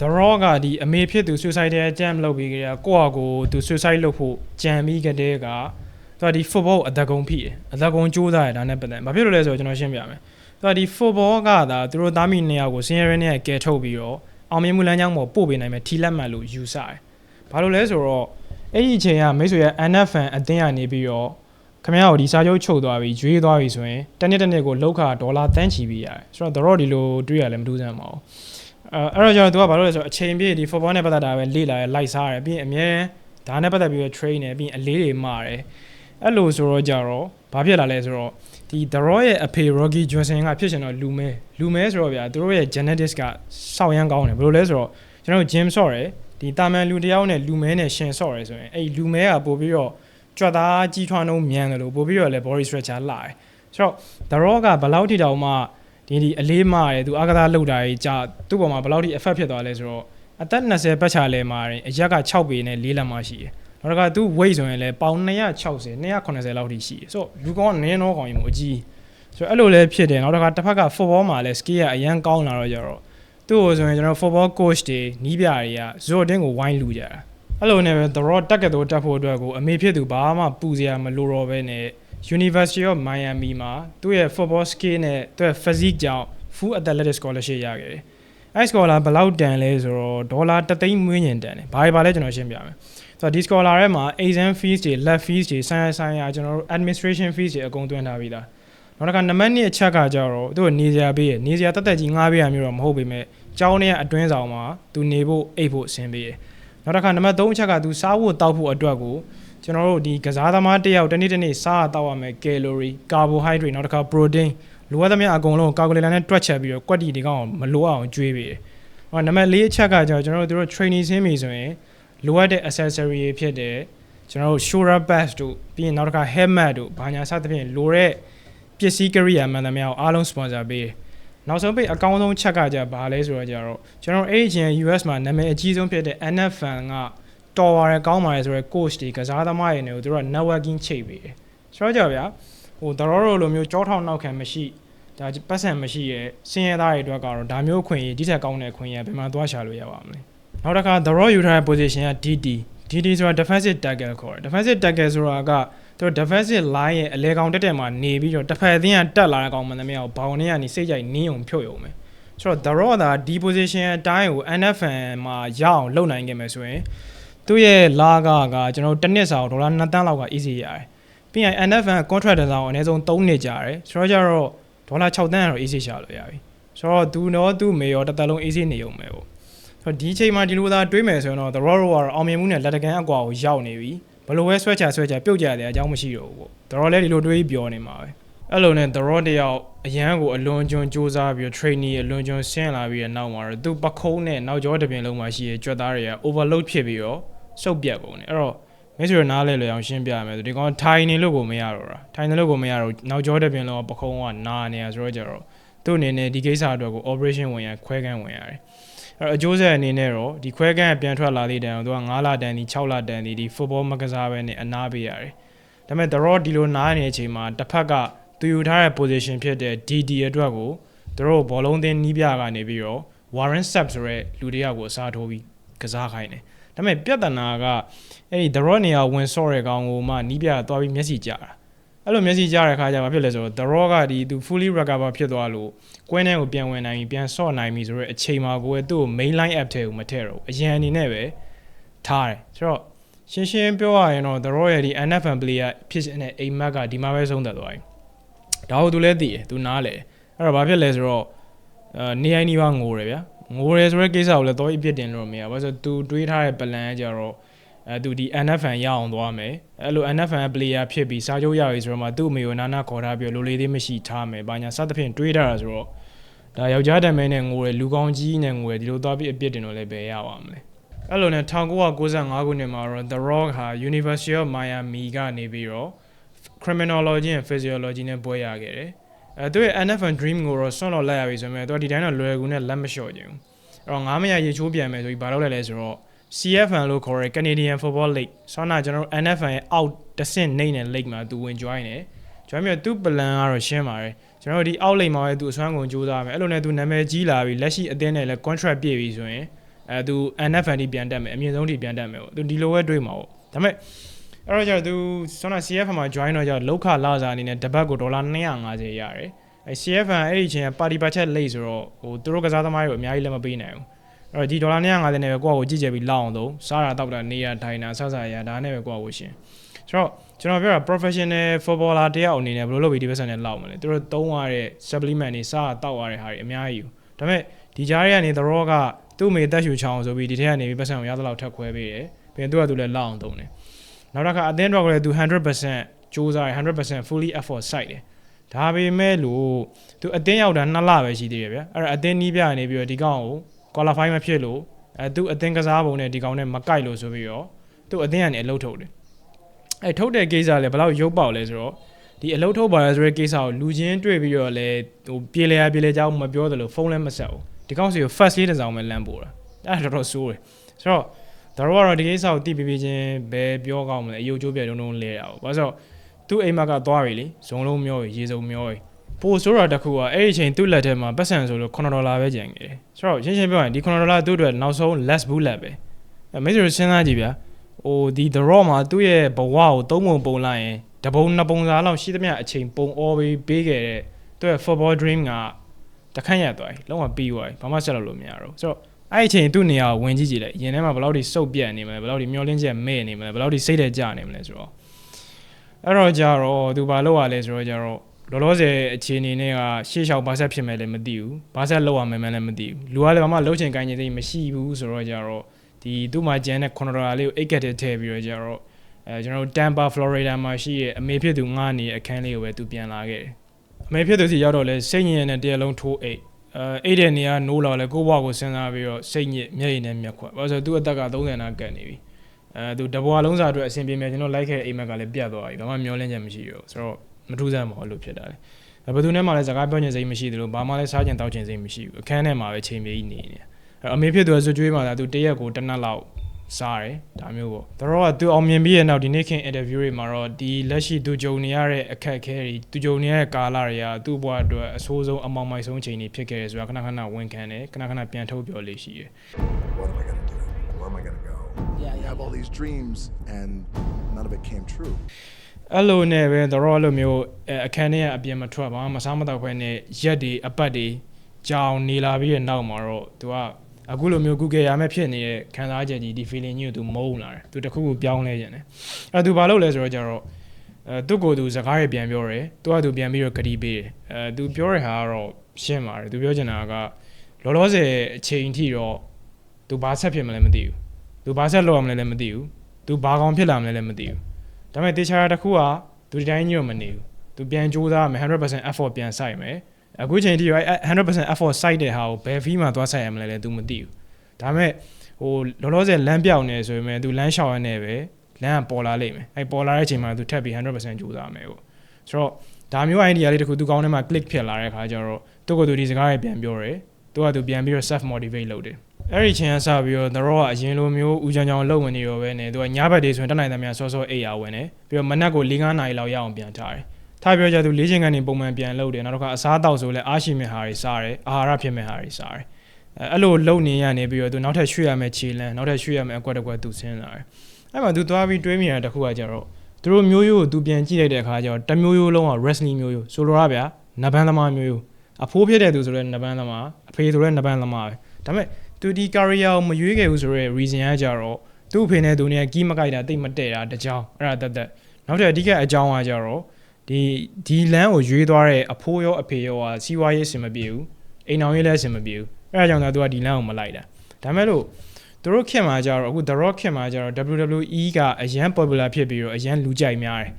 The Rock ကဒီအမေဖြစ်သူ suicide attempt လုပ်ပြီးကြတဲ့ကိုယ့်အကိုသူ suicide လုပ်ဖို့ကြံပြီးကြတဲ့ကသူကဒီ football ကိုအသက်ကုန်ဖိတယ်အသက်ကုန်ကြိုးစားရတာနဲ့ပတ်သက်ဘာဖြစ်လို့လဲဆိုတော့ကျွန်တော်ရှင်းပြမယ်သူကဒီ football ကသာသူတို့သားမိနှစ်ယောက်ကိုစင်ရရနဲ့ကယ်ထုတ်ပြီးတော့အောင်မြင်မှုလမ်းကြောင်းပေါ်ပို့ပေးနိုင်မယ်ထီလက်မှတ်လို့ယူဆတယ်ဘာလို့လဲဆိုတော့ အဲ့ဒီအချိန်ကမိတ်ဆွေရဲ့ NFL အသင်းကနေပြီးတော့ခင်ဗျားကိုဒီစာချုပ်ချုပ်သွားပြီကျွေးသွားပြီဆိုရင်တစ်နှစ်တစ်နှစ်ကိုလောက်ခဒေါ်လာတန်းချီပြီးရတယ်ဆိုတော့ The Rock ဒီလိုတွေးရလဲမတူးစမ်းပါဘူးအဲအဲ့တော့ကျွန်တော်သူကဘာလို့လဲဆိုတော့အချိန်ပြည့်ဒီ football နဲ့ပတ်သက်တာပဲလေ့လာရလိုက်စားရတယ်ပြီးရင်အမြဲဒါနဲ့ပတ်သက်ပြီးတော့ train နေပြီးရင်အလေးတွေမှားတယ်အဲ့လိုဆိုတော့ကြတော့ဘာဖြစ်လာလဲဆိုတော့ဒီ The Roy ရဲ့အဖေ Rocky Johnson ကဖြစ်ရှင်တော့လူမဲလူမဲဆိုတော့ဗျာသူတို့ရဲ့ genetics ကစောက်ရမ်းကောင်းတယ်ဘယ်လိုလဲဆိုတော့ကျွန်တော် gym ဆော့တယ် ဒီတာမန်လူတစ်ယောက်နဲ့လူမဲနဲ့ရှင်ဆော့တယ်ဆိုရင်အဲ့လူမဲကပို့ပြီးတော့ကြွက်သားကြီးထွားနှုံးမြန်တယ်လို့ပို့ပြီးတော့လည်း body stretcher လာတယ်ဆိုတော့ The Rock ကဘယ်လောက်ထိတောင်မှဒီဒီအလေးမာတယ်သူအာကစားလောက်တာကြီးကြာသူ့ပေါ်မှာဘယ်လောက်ထိ effect ဖြစ်သွားလဲဆိုတော့အသက်20ပတ်ချာလဲမှာတယ်အရက်က6ပေနဲ့4လက်မှရှိတယ်နောက်တစ်ခါသူ weight ဆိုရင်လည်းပေါင်260 280လောက်ထိရှိတယ်ဆိုတော့လူကောင်ကနင်းတော့ကောင်ကြီးမို့အကြီးဆိုတော့အဲ့လိုလည်းဖြစ်တယ်နောက်တစ်ခါတစ်ဖက်က football မှာလည်း skill ကအရန်ကောင်းလာတော့ကြတော့ သူ့ကိုဆိုရင်ကျွန်တော် football coach တွေနီးပြတွေကဇိုတင်းကိုဝိုင်းလူကြတာအဲ့လိုနဲ့ပဲ The Rock တက်ကတော်တက်ဖို့အတွက်ကိုအမေဖြစ်သူဘာမှပူစရာမလိုတော့ဘဲနဲ့ University of Miami မှာသူ့ရဲ့ football skill နဲ့သူ့ရဲ့ physique ကြောင့် full athletic scholarship ရခဲ့တယ်။အဲ scholar ဘယ်လောက်တန်လဲဆိုတော့ဒေါ်လာ3သိန်းမွေးညင်တန်တယ်။ဘာတွေပါလဲကျွန်တော်ရှင်းပြမယ်။ဆိုတော့ဒီ scholar ထဲမှာ exam fees တွေ lab fees တွေဆိုင်ရာဆိုင်ရာကျွန်တော်တို့ administration fees တွေအကုန်သွင်းထားပြီးသား။နောက်တစ်ခါနံပါတ်2အချက်ကကြတော့သူကနေစရာပေးရနေစရာတက်တက်ကြီးငားပေးရမျိုးတော့မဟုတ်ပေမဲ့ ကျောင်းထဲကအတွင်းဆောင်မှာသူနေဖို့အိတ်ဖို့အဆင်ပေးရ။နောက်တစ်ခါနံပါတ်3အချက်ကသူစားဖို့တောက်ဖို့အတွက်ကိုကျွန်တော်တို့ဒီကစားသမားတစ်ယောက်တစ်နေ့တစ်နေ့စားရတောက်ရမယ် calorie carbohydrate နောက်တစ်ခါ protein လိုအပ်သမျှအကုန်လုံး calculator နဲ့တွက်ချက်ပြီးတော့ကွက်တီဒီကောင်မလိုအောင်ကျွေးပေးတယ်။ဟောနံပါတ်၄အချက်ကကျွန်တော်တို့တို့ training ဆင်းပြီဆိုရင်လိုအပ်တဲ့ accessory တွေဖြစ်တဲ့ကျွန်တော်တို့ shoulder pads တို့ပြီးရင်နောက်တစ်ခါ helmet တို့ဘာညာစသဖြင့်လိုတဲ့ပစ္စည်းကိရိယာမှန်သမျှကိုအားလုံး sponsor ပေးတယ်။ နောက်ဆုံးပိတ်အကောင်းဆုံးချက်ကကြဘာလဲဆိုတော့ကြတော့ကျွန်တော်အဲ့ဒီချင်း US မှာနာမည်အကြီးဆုံးဖြစ်တဲ့ NFL ကတော်ပါတယ်ကောင်းပါတယ်ဆိုတော့ coach တွေကစားသမားတွေနဲ့ကိုတို့က networking ချိတ်ပေးတယ်။ဆိုတော့ကြဗျာဟိုတရောရောလိုမျိုးကြောထောင်နောက်ခံမရှိဒါပတ်စံမရှိရဲ့စင်ရသားတွေအတွက်ကတော့ဒါမျိုးခွင့်ရဒီထက်ကောင်းတဲ့ခွင့်ရဘယ်မှာသွားရှာလို့ရပါမလဲနောက်တစ်ခါ the raw ယူထားတဲ့ position က DD DD ဆိုတာ defensive tackle ခေါ်တယ် defensive tackle ဆိုတာက သူ defensive line ရဲ့အလဲကောင်တက်တက်မှာနေပြီးတော့တစ်ဖက်အသင်းကတက်လာတဲ့ကောင်မှန်သမျှကိုဘောင်ထဲကနေစိတ်ကြိုက်နင်းအောင်ဖြုတ်ရုံပဲဆိုတော့ the raw ဒါဒီ position အတိုင်းကို NFL မှာရအောင်လုပ်နိုင်ခဲ့မယ်ဆိုရင်သူ့ရဲ့လာကကကျွန်တော်တစ်နှစ်စာကိုဒေါ်လာ2တန်းလောက်က easy ရတယ်ပြီးရင် NFL contract တစ်စောင်အနည်းဆုံး3နှစ်ကြာတယ်ဆိုတော့ကြတော့ဒေါ်လာ6တန်းကတော့ easy ရှာလို့ရပြီဆိုတော့သူတော့သူ့မေရောတစ်သက်လုံး easy နေုံပဲပေါ့ဆိုတော့ဒီအချိန်မှာဒီလိုသာတွေးမယ်ဆိုရင်တော့ The Royal ကတော့အောင်မြင်မှုနဲ့လက်တကမ်းအကွာကိုရောက်နေပြီ ဘယ်လိုပဲဆွဲချဆွဲချပြုတ်ကြတယ်အကြောင်းမရှိတော့ဘူးပေါ့တော်တော်လေးဒီလိုတွေးပြီးပြောနေမှာပဲအဲ့လိုနဲ့ The Rock တယောက်အရန်ကိုအလွန်ကျွံစူးစမ်းပြီးတော့ trainee အလွန်ကျွံဆင်းလာပြီးတဲ့နောက်မှာတော့သူပခုံးနဲ့နောက်ကျောတစ်ပြင်လုံးမှာရှိတဲ့ကြွက်သားတွေက overload ဖြစ်ပြီးတော့စုပ်ပြတ်ကုန်တယ်အဲ့တော့မင်းဆိုရနားလဲလွယ်အောင်ရှင်းပြရမယ်ဆိုဒီကောင်ထိုင်နေလို့ကိုမရတော့တာထိုင်နေလို့ကိုမရတော့နောက်ကျောတစ်ပြင်လုံးကပခုံးကနာနေရဆိုတော့ကြတော့သူ့အနေနဲ့ဒီကိစ္စအတွက်ကို operation ဝင်ရခွဲကန်းဝင်ရတယ် အဲ့တော့အကျိုးဆက်အနေနဲ့တော့ဒီခွဲကန်းကပြန်ထွက်လာသေးတယ်အောင်သူက9လတန်းဒီ6လတန်းဒီဒီ football မကစားပဲနဲ့အနာပေးရတယ်ဒါပေမဲ့ The Rock ဒီလိုနားနေတဲ့အချိန်မှာတစ်ဖက်ကသူယူထားတဲ့ position ဖြစ်တဲ့ DD အတွက်ကိုသူတို့ဘောလုံးသင်းနီးပြကနေပြီးတော့ Warren Sapp ဆိုတဲ့လူတစ်ယောက်ကိုအစားထိုးပြီးကစားခိုင်းတယ်ဒါပေမဲ့ပြဿနာကအဲ့ဒီ The Rock နေရာဝင်ဆော့တဲ့ကောင်ကိုမှနီးပြသွားပြီးမျက်စိကြာတာ အဲ့လိုမျက်စိကြားတဲ့ခါကျဘာဖြစ်လဲဆိုတော့ The Rock ကဒီသူ fully recover ဖြစ်သွားလို့ကွင်းထဲကိုပြန်ဝင်နိုင်ပြီပြန်ဆော့နိုင်ပြီဆိုတော့အချိန်မှာကိုယ်ကသူ့ကို main line app ထဲကိုမထည့်တော့ဘူးအရန်အနေနဲ့ပဲထားတယ်ဆိုတော့ရှင်းရှင်းပြောရရင်တော့ The Rock ရဲ့ဒီ NFL player ဖြစ်တဲ့အိမ်မက်ကဒီမှာပဲဆုံးသက်သွားပြီဒါကိုသူလည်းသိတယ်သူနားလေအဲ့တော့ဘာဖြစ်လဲဆိုတော့အာနေအိုင်နီပါငိုတယ်ဗျာငိုတယ်ဆိုတဲ့ကိစ္စကိုလည်းတော့အပြစ်တင်လို့မရဘူးဘာလို့ဆိုသူတွေးထားတဲ့ plan ကကြတော့ အဲသူဒီ NFL ရအောင်သွားမယ်အဲ့လို NFL player ဖြစ်ပြီးစာချုပ်ရပြီဆိုတော့မှသူ့အမေကိုနာနာခေါ်ထားပြီးလိုလေးသေးမရှိထားမယ်ဘာညာစသဖြင့်တွေးထားတာဆိုတော့ဒါယောက်ျားတမ်းမဲနဲ့ငိုတယ်လူကောင်းကြီးနဲ့ငိုတယ်ဒီလိုသွားပြီးအပြစ်တင်လို့လည်းဘယ်ရပါမလဲအဲ့လိုနဲ့1995ခုနှစ်မှာတော့ The Rock ဟာ University of Miami ကနေပြီးတော့ criminology and physiology နဲ့ဘွဲ့ရခဲ့တယ်အဲသူရဲ့ NFL dream ကိုတော့ဆွန့်လွတ်လိုက်ရပြီဆိုပေမဲ့သူကဒီတိုင်းတော့လွယ်ကူနဲ့လက်မလျှော့ခြင်းဘူးအဲ့တော့ငါးမရရေချိုးပြန်မယ်ဆိုပြီးဘာလုပ်လဲလဲဆိုတော့ CFN လို့ခေါ်တဲ့ Canadian Football League ဆောင်းနာကျွန်တော်တို့ NFL ရဲ့ out တစ်ဆင့်နေတဲ့ league မှာသူဝင် join တယ် join ပြီးတော့သူ့ plan ကတော့ရှင်းပါတယ်ကျွန်တော်တို့ဒီ out league မှာပဲသူအစွမ်းကုန်ကြိုးစားမယ်အဲ့လိုနဲ့သူနာမည်ကြီးလာပြီးလက်ရှိအသင်းနဲ့လည်း contract ပြည့်ပြီဆိုရင်အဲသူ NFL ထိပြန်တက်မယ်အမြင့်ဆုံးထိပြန်တက်မယ်ပေါ့သူဒီလိုပဲတွေးမှာပေါ့ဒါပေမဲ့အဲ့တော့ကျတော့သူဆောင်းနာ CFN မှာ join တော့ကျတော့လောက်ခလာစားအနေနဲ့တပတ်ကိုဒေါ်လာ250ရတယ်အဲ CFN အဲ့ဒီအချိန်ကပါတီပါချက်လိတ်ဆိုတော့ဟိုသူတို့ကစားသမားတွေကိုအများကြီးလည်းမပေးနိုင်ဘူးအဲ့ တော့ဒီဒေါ်လာ250နဲ့ပဲကိုယ့်ကိုကြည့်ကြပြီးလောက်အောင်တော့စားတာတောက်တာနေရထိုင်တာဆဆရဒါနဲ့ပဲကိုယ့်ကိုရှင်ဆိုတော့ကျွန်တော်ပြောတာ professional footballer တယောက်အနေနဲ့ဘယ်လိုလုပ်ပြီးဒီဘက်ဆန်နဲ့လောက်မလဲသူတို့သုံးရတဲ့ supplement တွေစားတောက်ရတဲ့ဟာတွေအများကြီးဒါပေမဲ့ဒီကြားထဲကနေ The Rock ကသူ့အမေတက်ရှူချောင်းဆိုပြီးဒီထဲကနေပြီးပတ်စံကိုရသလောက်ထပ်ခွဲပေးတယ်ပြီးရင်သူကသူလည်းလောက်အောင်သုံးတယ်နောက်တစ်ခါအသင်းတော့ကလည်းသူ100%စူးစမ်းတယ်100% fully effort စိုက်တယ်ဒါပေမဲ့လို့သူအသင်းရောက်တာ2လပဲရှိသေးတယ်ဗျအဲ့ဒါအသင်းနီးပြနေပြီးတော့ဒီကောင်ကို qualify မဖြစ်လို့အဲသူအသင်းကစားပုံနဲ့ဒီကောင်နဲ့မကိုက်လို့ဆိုပြီးတော့သူအသင်းကနေအလုပ်ထုတ်တယ်အဲထုတ်တဲ့ကိစ္စလည်းဘယ်လောက်ရုပ်ပေါက်လဲဆိုတော့ဒီအလုပ်ထုတ်ပါလဲဆိုတဲ့ကိစ္စကိုလူချင်းတွေ့ပြီးတော့လည်းဟိုပြေလေရပြေလေကြောင်းမပြောသလိုဖုန်းလည်းမဆက်ဘူးဒီကောင်စီကို first လေးတစ်စောင်းပဲလမ်းပို့တာအဲ့ဒါတော်တော်ဆိုးတယ်ဆိုတော့ဒါတော့ကတော့ဒီကိစ္စကိုတိပြပြချင်းပဲပြောကောင်းမလဲအယုတ်ကျိုးပြတုံးတုံးလဲတာပေါ့ဘာလို့ဆိုတော့သူ့အိမ်မက်ကသွားပြီလေဇုံလုံးမျောရေစုံမျောပြီ ပိုဆိုးတာတစ်ခုကအဲ့ဒီအချိန်သူ့လက်ထဲမှာပတ်စံဆိုလို့9ဒေါ်လာပဲကျန်ခဲ့တယ်ဆိုတော့ရှင်းရှင်းပြောရင်ဒီ9ဒေါ်လာသူ့အတွက်နောက်ဆုံး less bullet ပဲအဲမင်းတို့စဉ်းစားကြည့်ဗျာဟိုဒီ the raw မှာသူ့ရဲ့ဘဝကိုသုံးပုံပုံလိုက်ရင်တပုံနှစ်ပုံစားလောက်ရှိသမျှအချိန်ပုံအော်ပြီးပေးခဲ့တဲ့သူ့ရဲ့ football dream ကတခန့်ရသွားပြီလုံးဝပြီးသွားပြီဘာမှဆက်လုပ်လို့မရတော့ဆိုတော့အဲ့ဒီအချိန်သူ့နေရာကိုဝင်ကြည့်ကြည့်လိုက်ရင်ထဲမှာဘယ်လောက်ထိစုပ်ပြတ်နေမလဲဘယ်လောက်ထိမျောလင်းချက်မဲ့နေမလဲဘယ်လောက်ထိစိတ်ထဲကျနေမလဲဆိုတော့အဲ့တော့ကြတော့သူဘာလုပ်ရလဲဆိုတော့ကြတော့ လောလောဆယ်အခြေအနေနဲ့ကရှေ့လျှောက်ဘာဆက်ဖြစ်မယ်လည်းမသိဘူးဘာဆက်လောက်ရမယ်လည်းမသိဘူးလူကလည်းဘာမှလှုပ်ချင်ကိုင်းချင်သိမရှိဘူးဆိုတော့ကြတော့ဒီသူ့မှာကျန်တဲ့9ဒေါ်လာလေးကိုအိတ်ကတ်ထဲထည့်ပြီးတော့ကြတော့အဲကျွန်တော်တို့ Tampa Florida မှာရှိရဲ့အမေဖြစ်သူငားနေအခန်းလေးကိုပဲသူပြန်လာခဲ့တယ်အမေဖြစ်သူစီရောက်တော့လဲစိတ်ညစ်ရတဲ့တရားလုံးထိုးအိတ်အဲအိတ်တဲ့နေရာနိုးလာလဲကိုယ့်ဘဝကိုစဉ်းစားပြီးတော့စိတ်ညစ်မျက်ရည်နဲ့မျက်ခွက်ဘာလို့ဆိုတော့သူ့အသက်က30နာကတ်နေပြီအဲသူတဘွားလုံးစာအတွက်အဆင်ပြေမယ်ကျွန်တော်လိုက်ခဲ့အိမ်မက်ကလည်းပြတ်သွားပြီဘာမှမျောလင်းချက်မရှိဘူးဆိုတော့ မထူးဆန်းမဟုတ်လို့ဖြစ်တာလေဘယ်သူနဲ့မှလည်းစကားပြောချင်စိတ်မရှိသလိုဘာမှလည်းစားချင်တောက်ချင်စိတ်မရှိဘူးအခန်းထဲမှာပဲချိန်ပြေးနေနေအမေဖြစ်သူကစွကြွေးမှာသူတရက်ကိုတစ်နက်လောက်စားတယ်ဒါမျိုးပေါ့သူတို့ကသူအောင်မြင်ပြီးရဲ့နောက်ဒီနေ့ခင် interview တွေမှာတော့ဒီလက်ရှိသူကြုံနေရတဲ့အခက်အခဲတွေသူကြုံနေရတဲ့ကာလတွေကသူ့ဘဝအတွက်အဆိုးဆုံးအမောင်မိုက်ဆုံးချိန်တွေဖြစ်ခဲ့တယ်ဆိုတာခဏခဏဝန်ခံတယ်ခဏခဏပြန်ထုတ်ပြောလေးရှိတယ် What am I going to do? Where am I going to go? Yeah, You yeah, have all these dreams, and none of it came true. အဲ့လိုနဲ့ပဲသူတို့အဲ့လိုမျိုးအဲအခန်းထဲကအပြင်မထွက်ဘာမှမစားမတော့ခွဲနဲ့ရက်တွေအပတ်တွေကြောင်နေလာပြီးတဲ့နောက်မှာတော့သူကအခုလိုမျိုး Google ရမယ်ဖြစ်နေတဲ့ခံစားချက်ကြီးဒီ feeling ကြီးကိုသူမုန်းလာတယ်သူတခုခုပြောင်းလဲခြင်းတယ်အဲ့သူဘာလုပ်လဲဆိုတော့ကျတော့အဲသူ့ကိုယ်သူစကားတွေပြန်ပြောတယ်သူကသူပြန်ပြီးတော့ဂရီပေးတယ်အဲသူပြောတဲ့ဟာကတော့ရှင်းပါတယ်သူပြောချင်တာကလောလောဆယ်အချိန်ထိတော့သူဘာဆက်ဖြစ်မလဲမသိဘူးသူဘာဆက်လုပ်ရမလဲလည်းမသိဘူးသူဘာကောင်ဖြစ်လာမလဲလည်းမသိဘူး ဒါပေမဲ့တေချာတာတစ်ခုကသူဒီတိုင်းကြီးတော့မနေဘူး သူပြန်ကြိုးစားမယ်100% effort ပြန်စိုက်မယ်အခုချိန်ထိရောအဲ့100% effort စိုက်တဲ့ဟာကိုဘယ် fee မှာသွားစိုက်ရမလဲလဲ तू မသိဘူးဒါပေမဲ့ဟိုလောလောဆယ်လမ်းပြောင်းနေဆိုပေမဲ့ तू လမ်းလျှောက်ရနေပဲလမ်းကပေါ်လာလိမ့်မယ်အဲ့ပေါ်လာတဲ့အချိန်မှာ तू ထပ်ပြီး100%ကြိုးစားမယ်ပေါ့ဆိုတော့ဒါမျိုး idea လေးတစ်ခု तू ကောင်းထဲမှာ click ဖြစ်လာတဲ့အခါကျတော့သူ့ကိုယ်သူဒီစကားတွေပြန်ပြောတယ်သူကသူပြန်ပြီးတော့ self motivate လုပ်တယ် အဲ့ဒီချိန်ကစပြီးတော့ The Rock ကအရင်လိုမျိုးဦးချောင်ချောင်လှုပ်ဝင်နေရောပဲနေသူကညဘက်တွေဆိုရင်တက်နိုင်သမျှစောစောအိပ်ရဝင်တယ်ပြီးတော့မနက်ကို၄-၅နာရီလောက်ရအောင်ပြန်ထားတယ်ထားပြောကြသူလေးချိန်ကနေပုံမှန်ပြန်လှုပ်တယ်နောက်တော့ကအစားအသောက်ဆိုလဲအားရှိမဲ့ဟာတွေစားတယ်အာဟာရဖြစ်မဲ့ဟာတွေစားတယ်အဲအဲ့လိုလှုပ်နေရနေပြီးတော့သူနောက်ထပ်ရွှေ့ရမယ့်ခြေလမ်းနောက်ထပ်ရွှေ့ရမယ့်အကွက်တစ်ကွက်သူဆင်းလာတယ်အဲ့မှာသူသွားပြီးတွေးမိတာတစ်ခုကကြတော့သူတို့မျိုးရိုးကိုသူပြန်ကြည့်လိုက်တဲ့အခါကျတော့တစ်မျိုးရိုးလုံးက wrestling မျိုးရိုးဆိုလိုရဗျာနဘန်းသမားမျိုးရိုးအဖိုးဖြစ်တဲ့သူဆိုတော့နဘန်းသမားအဖေဆိုတော့နဘန်းသမားပဲဒါပေမဲ့ သူဒီ career ကိုမရွေးခဲ့ဘူးဆိုတော့ reason ကကြတော့သူ့အဖေနဲ့သူနဲ့ကီးမကိုက်တာတိတ်မတဲ့တာတကြောင်အဲ့ဒါတက်တက်နောက်ထပ်အဓိကအကြောင်းကကြတော့ဒီဒီလမ်းကိုရွေးသွားတဲ့အဖိုးရောအဖေရောကစီးပွားရေးအဆင်မပြေဘူးအိမ်အောင်ရေးလည်းအဆင်မပြေဘူးအဲ့ဒါကြောင့်သာသူကဒီလမ်းကိုမလိုက်တာဒါမဲ့လို့သူတို့ခင်မှာကြတော့အခု The Rock ခင်မှာကြတော့ WWE ကအရန် popular ဖြစ်ပြီးတော့အရန်လူကြိုက်များတယ်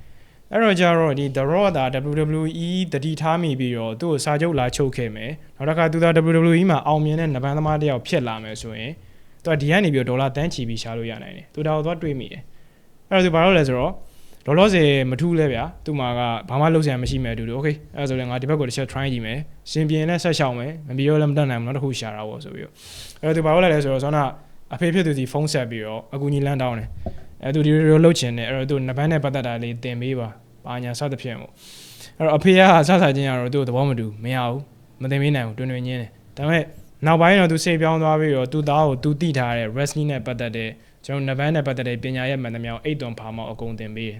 အဲ့တော့ကြတော့ဒီ The Raw တာ WWE တတိထားမိပြီးတော့သူ့ကိုစာချုပ်လာချုပ်ခဲ့မယ်နောက်တစ်ခါသူသာ WWE မှာအောင်မြင်တဲ့နဗန်သမားတယောက်ဖြစ်လာမယ်ဆိုရင်သူကဒီကနေပြီးတော့ဒေါ်လာတန်းချီပြီးရှာလို့ရနိုင်တယ်သူတော်တော့တွေးမိတယ်အဲ့တော့သူဘာလို့လဲဆိုတော့လောလောဆယ်မထူးလဲဗျာသူမှာကဘာမှလုပ်စရာမရှိမဲ့တူတူ okay အဲ့ဒါဆိုရင်ငါဒီဘက်ကိုတစ်ချက် try ကြည့်မယ်ရှင်ပြင်းနဲ့ဆက်ရှောင်မယ်မပြီးတော့လည်းမတတ်နိုင်ဘူးနောက်တစ်ခုရှာတာပေါ့ဆိုပြီးတော့အဲ့တော့သူဘာလို့လဲလဲဆိုတော့ဆောနာအဖေဖြစ်သူစီဖုန်းဆက်ပြီးတော့အကူကြီးလမ်းတောင်းတယ် အဲ့သူဒီလိုလှုပ်ချင်တယ်အဲ့တော့သူနဘန်းနဲ့ပတ်သက်တာလေးတင်ပေးပါပါညာစသဖြင့်ပေါ့အဲ့တော့အဖေကဆဆချင်းကတော့သူ့သဘောမတူမရဘူးမတင်ပေးနိုင်ဘူးတွင်တွင်ချင်းတယ်ဒါပေမဲ့နောက်ပိုင်းတော့သူစိတ်ပြောင်းသွားပြီးတော့သူ့သားကိုသူတိထားတဲ့ wrestling နဲ့ပတ်သက်တဲ့ကျွန်တော်နဘန်းနဲ့ပတ်သက်တဲ့ပညာရဲ့မှန်သမျှကိုအိတ်သွန်ဖာမောက်အကုန်တင်ပေးတယ်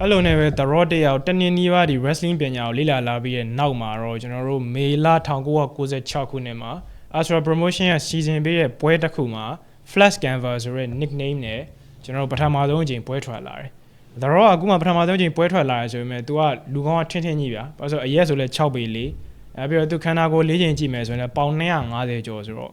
အဲ့လိုနဲ့ပဲ The Raw တယောက်တနင်္နီးပါးဒီ wrestling ပညာကိုလေ့လာလာပြီးတဲ့နောက်မှာတော့ကျွန်တော်တို့မေလ1996ခုနှစ်မှာ Astra Promotion ရဲ့ season ပေးတဲ့ပွဲတစ်ခုမှာ Flash Canvas ဆိုတဲ့ nickname နဲ့ ကျွန်တော်တို့ပထမဆုံးအကြိမ်ပွဲထွက်လာတယ်။ The Raw ကအခုမှပထမဆုံးအကြိမ်ပွဲထွက်လာရဆိုပေမဲ့ तू ကလူကောင်းကထင်းထင်းကြီးဗျာ။ဘာလို့ဆိုအရက်ဆိုလဲ6ပေလေးအဲပြီးတော့ तू ခန္ဓာကိုယ်၄ချိန်ကြည့်မယ်ဆိုရင်လည်းပေါင်250ကျော်ဆိုတော့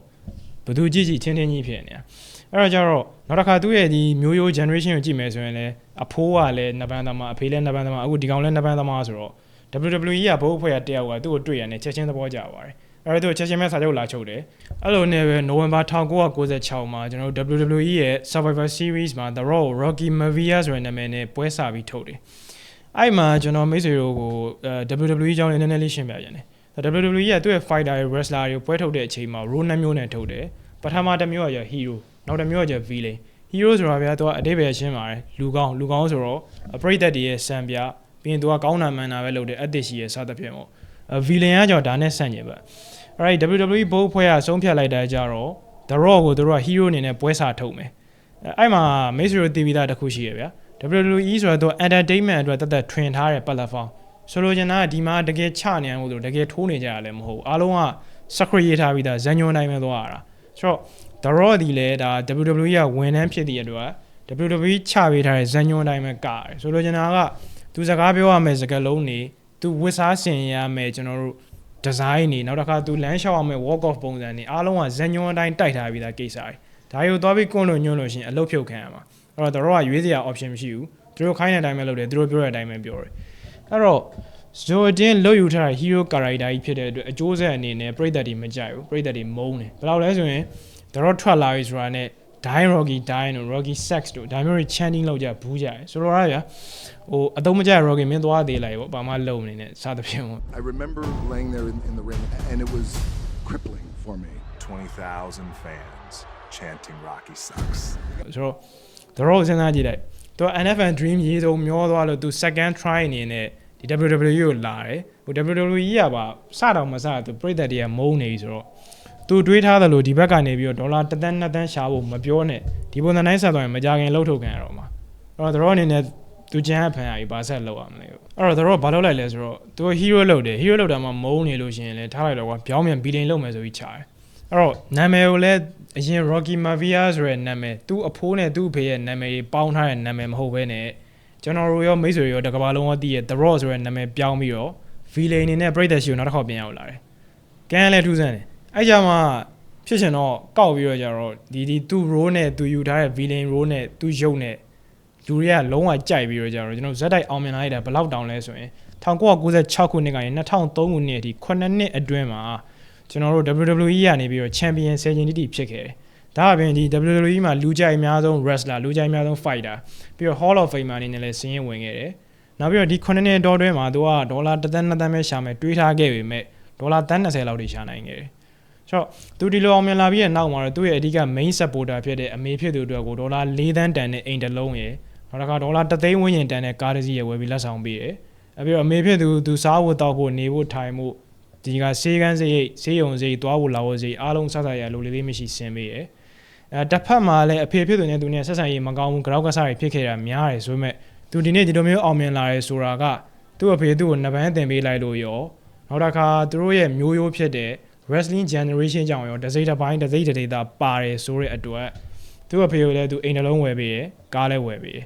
ဘသူကြည့်ကြည့်ထင်းထင်းကြီးဖြစ်နေတာ။အဲ့တော့ကျတော့နောက်တစ်ခါသူ့ရဲ့ဒီမျိုးရိုး generation ကိုကြည့်မယ်ဆိုရင်လည်းအဖိုးကလည်းနဘန်သမားအဖေလည်းနဘန်သမားအခုဒီကောင်လည်းနဘန်သမားဆိုတော့ WWE ကဘိုးအဖွဲ့ကတယောက်ကသူ့ကိုတွေ့ရတယ်ချက်ချင်းသဘောကျပါတယ်။ အဲ့တော့သူချက်ချင်းပဲစာချုပ်လာချုပ်တယ်။အဲ့လိုနဲ့ပဲနိုဝင်ဘာ1996မှာကျွန်တော်တို့ WWE ရဲ့ Survivor Series မှာ The Raw Rocky Maivia ဆိုတဲ့နာမည်နဲ့ပွဲစာပြီးထုတ်တယ်။အဲ့မှာကျွန်တော်မိတ်ဆွေတို့ကို WWE ကြောင်းလေးနည်းနည်းလေးရှင်းပြပြန်တယ်။ WWE ရဲ့သူ့ရဲ့ fighter တွေ wrestler တွေပွဲထုတ်တဲ့အချိန်မှာ role နှမျိုးနဲ့ထုတ်တယ်။ပထမတစ်မျိုးကကျ hero နောက်တစ်မျိုးကကျ villain hero ဆိုတာဗျာသူကအတိတ်ပဲရှင်းပါတယ်လူကောင်းလူကောင်းဆိုတော့ပရိသတ်တွေရဲ့စံပြပြီးရင်သူကကောင်းတာမှန်တာပဲလုပ်တယ်အသက်ရှိရဲ့စသဖြင့်ပေါ့ villain ကကြောင့်ဒါနဲ့ဆန့်ကျင်ပါ alright WWE ဘိုးဖွဲ့ကဆုံးဖြတ်လိုက်တာကြတော့ The Raw ကိုသူတို့က hero အနေနဲ့ပွဲစာထုတ်မယ်အဲ့မှာ Maestro TV သားတစ်ခုရှိရဗျာ WWE ဆိုတော့သူ entertainment အတွက်တက်တက်ထွင်ထားတဲ့ platform ဆိုလိုချင်တာကဒီမှာတကယ်ချနေအောင်လို့တကယ်ထိုးနေကြရလည်းမဟုတ်ဘူးအားလုံးက secret ရေးထားပြီးသားဇန်ညွန်တိုင်းပဲသွားရတာဆိုတော့ The Raw ဒီလေဒါ WWE ကဝန်ထမ်းဖြစ်တဲ့အတွက် WWE ချပေးထားတဲ့ဇန်ညွန်တိုင်းပဲကရတယ်ဆိုလိုချင်တာကသူစကားပြောရမယ်စကားလုံးနေသူဝစ်စားဆင်ရမယ်ကျွန်တော်တို့ design နေနောက်တစ်ခါသူလမ်းလျှောက်အောင်မဲ့ walk off ပုံစံနေအားလုံးကဇန်ညွန်အတိုင်းတိုက်ထားပြီးသားကိစ္စတွေဒါတွေကိုသွားပြီးကွန်းလို့ညွှန်းလို့ရှိရင်အလုပ်ဖြုတ်ခံရမှာအဲ့တော့တို့ကရွေးစရာ option မရှိဘူးသူတို့ခိုင်းတဲ့အတိုင်းပဲလုပ်တယ်သူတို့ပြောတဲ့အတိုင်းပဲပြောတယ်အဲ့တော့ Jordan လုတ်ယူထားတဲ့ hero character ကြီးဖြစ်တဲ့အတွက်အကျိုးဆက်အနေနဲ့ပြည်သက်တွေမကြိုက်ဘူးပြည်သက်တွေမုန်းတယ်ဘယ်လောက်လဲဆိုရင်တို့ထွက်လာပြီဆိုတာနဲ့ Dine Rocky Dine တို့ Rocky Sex တို့ဒါမျိုးတွေ chanting လောက်ကြဘူးကြတယ်ဆိုတော့ဗျာဟိုအတုံးမကြ Rocky မင်းသွားသေးလိုက်ပေါ့ဘာမှလုံနေနဲ့စသဖြင့်ပေါ့ I remember laying there in, in the ring, and it was crippling for me. 20,000 fans chanting Rocky sucks. ဆိုတော့ The Rock စဉ်းစားကြည့်လိုက်သူက NFL Dream ရေးဆုံးမျောသွားလို့သူ second try အနေနဲ့ဒီ WWE ကိုလာတယ်ဟို WWE ကပါစတော့မစသူပြိသက်တွေကမုန်းနေပြီဆိုတော့ သူတွေးထားတယ်လို့ဒီဘက်ကနေပြီးတော့ဒေါ်လာ1သန်း2သန်းရှာဖို့မပြောနဲ့ဒီပုံစံတိုင်းဆက်သွားရင်မကြခင်လှုပ်ထုတ်ခံရတော့မှာအဲ့တော့ The Rock အနေနဲ့သူချမ်းအဖန်အကြီးဘာဆက်လောက်ရမလဲအဲ့တော့ The Rock ဘာလုပ်လိုက်လဲဆိုတော့သူ hero လုပ်တယ် hero လုပ်တာမှမုန်းနေလို့ရှိရင်လည်းထားလိုက်တော့ကွာပြောင်းပြန်ဘီလင်လုပ်မယ်ဆိုပြီးချားတယ်အဲ့တော့နာမည်ကိုလည်းအရင် Rocky Mafia ဆိုတဲ့နာမည်သူ့အဖိုးနဲ့သူ့အဖေရဲ့နာမည်ပေါင်းထားတဲ့နာမည်မဟုတ်ဘဲနဲ့ကျွန်တော်တို့ရောမိတ်ဆွေရောတကဘာလုံးရောသိရဲ့ The Raw ဆိုတဲ့နာမည်ပြောင်းပြီးတော့ villain အနေနဲ့ပြည်သက်ရှိကိုနောက်တစ်ခေါက်ပြန်ရောက်လာတယ်။ကန်လည်းထူးဆန်းတယ်။ အဲ့ကြမှာဖြစ်ချင်တော့ကောက်ပြီးတော့ကြတော့ဒီဒီသူ့ role နဲ့သူယူထားတဲ့ villain role နဲ့သူ့ရုပ်နဲ့လူတွေကလုံးဝကြိုက်ပြီးတော့ကြတော့ကျွန်တော်ဇက်တိုက်အောင်မြင်လာရတာဘယ်လောက်တောင်လဲဆိုရင်1996ခုနှစ်ကနေ2003ခုနှစ်အထိ9နှစ်အတွင်းမှာကျွန်တော်တို့ WWE ကနေပြီးတော့ Champion 10ချိန်တိတိဖြစ်ခဲ့တယ်။ဒါအပြင်ဒီ WWE မှာလူကြိုက်အများဆုံး wrestler လူကြိုက်အများဆုံး fighter ပြီးတော့ Hall of Fame အနေနဲ့လည်းစင်းရင်ဝင်ခဲ့တယ်။နောက်ပြီးတော့ဒီ9နှစ်တောအတွင်းမှာသူကဒေါ်လာ1သန်း2သန်းပဲရှာမယ်တွေးထားခဲ့ပေမဲ့ဒေါ်လာ30လောက်ထိရှာနိုင်ခဲ့တယ်။ ဆိုတော့သူဒီလိုအောင်မြင်လာပြီးတဲ့နောက်မှာတော့သူ့ရဲ့အဓိက main supporter ဖြစ်တဲ့အမေဖြစ်သူတို့ကိုဒေါ်လာ4သန်းတန်တဲ့အိမ်တစ်လုံးရယ်နောက်တစ်ခါဒေါ်လာ3သိန်းဝန်းကျင်တန်တဲ့ကားတစ်စီးရယ်ဝယ်ပြီးလက်ဆောင်ပေးတယ်။အဲပြီးတော့အမေဖြစ်သူသူစားဖို့တောက်ဖို့နေဖို့ထိုင်ဖို့ဒီကဆေးကန်းစိတ်ဆေးရုံစိတ်သွားဖို့လာဖို့စိတ်အားလုံးစသရလိုလေးလေးမရှိဆင်းပေးရယ်။အဲတစ်ဖက်မှာလည်းအဖေဖြစ်သူနဲ့သူနဲ့ဆက်ဆံရေးမကောင်းဘူးကြောက်ကစားတွေဖြစ်ခဲ့တာများတယ်ဆိုပေမဲ့သူဒီနေ့ဒီလိုမျိုးအောင်မြင်လာရဲဆိုတာကသူ့အဖေသူ့ကိုနှစ်ပန်းတင်ပေးလိုက်လို့ရောနောက်တစ်ခါသူတို့ရဲ့မျိုးရိုးဖြစ်တဲ့ wrestling generation ကြောင့်ရောတစ်စိတ်တစ်ပိုင်းတစ်စိတ်တစ်ဒေတာပါတယ်ဆိုတဲ့အတွက်သူ့အဖေကိုလည်းသူအိမ်နှလုံးဝယ်ပေးရယ်ကားလည်းဝယ်ပေးရယ်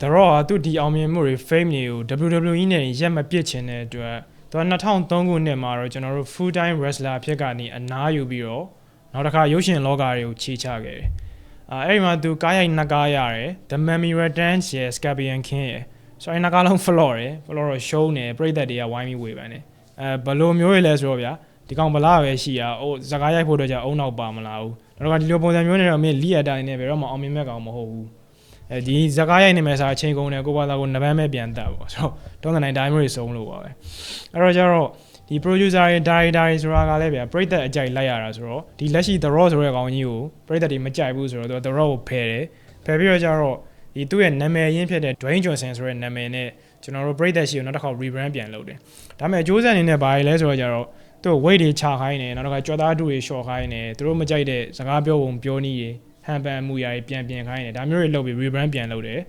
The Raw ကသူဒီအောင်မြင်မှုတွေ fame တွေကို WWE နဲ့ရက်မပစ်ချင်တဲ့အတွက်သူက2003ခုနှစ်မှာတော့ကျွန်တော်တို့ full time wrestler အဖြစ်ကနေအနားယူပြီးတော့နောက်တစ်ခါရုပ်ရှင်လောကတွေကိုခြေချခဲ့တယ်။အဲအဲ့ဒီမှာသူကားရိုက်နှစ်ကားရတယ် The Mummy Returns ရယ် Scorpion King ရယ်ဆိုရင်နှစ်ကားလုံး floor ရယ် floor တော့ show နေပြိသက်တွေကဝိုင်းပြီးဝေဖန်တယ်။အဲဘယ်လိုမျိုးတွေလဲဆိုတော့ဗျာ ဒီကောင်ဗလာပဲရှိရဟိုဇကားရိုက်ဖို့အတွက်じゃအုံနောက်ပါမလားဘူး။နောက်တစ်ခါဒီလိုပုံစံမျိုးနဲ့တော့အမေလီအတိုင်းနဲ့ဘယ်တော့မှအောင်မြင်မဲ့ကောင်မဟုတ်ဘူး။အဲဒီဇကားရိုက်နေမယ်ဆိုအချိန်ကုန်တယ်ကိုပါသားကိုနဘမ်းမဲ့ပြန်တက်ပေါ့ဆိုတော့တောင်းတဲ့နိုင်တိုင်းမျိုးတွေစုံလို့ပါပဲ။အဲ့တော့ကျတော့ဒီ producer တွေ director တွေဆိုတာကလည်းဗျာပြိသက်အကြိုက်လိုက်ရတာဆိုတော့ဒီလက်ရှိ The Raw ဆိုတဲ့ကောင်ကြီးကိုပြိသက်တွေမကြိုက်ဘူးဆိုတော့သူက The Raw ကိုဖယ်တယ်ဖယ်ပြီးတော့ကျတော့ဒီသူ့ရဲ့နာမည်ရင်းဖြစ်တဲ့ Dwayne Johnson ဆိုတဲ့နာမည်နဲ့ကျွန်တော်တို့ပြိသက်ရှိကိုနောက်တစ်ခါ rebrand ပြန်လုပ်တယ်ဒါပေမဲ့အကျိုးဆက်အနေနဲ့ဘာလဲဆိုတော့ကျတော့ သူ့ weight တွေချခိုင်းတယ်နောက်တစ်ခါကြော်သားတူတွေလျှော့ခိုင်းတယ်သူတို့မကြိုက်တဲ့စကားပြောပုံပြောနည်းတွေဟန်ပန်မှုရာတွေပြန်ပြင်ခိုင်းတယ်ဒါမျိုးတွေလုပ်ပြီး rebrand ပြန်လုပ်တယ်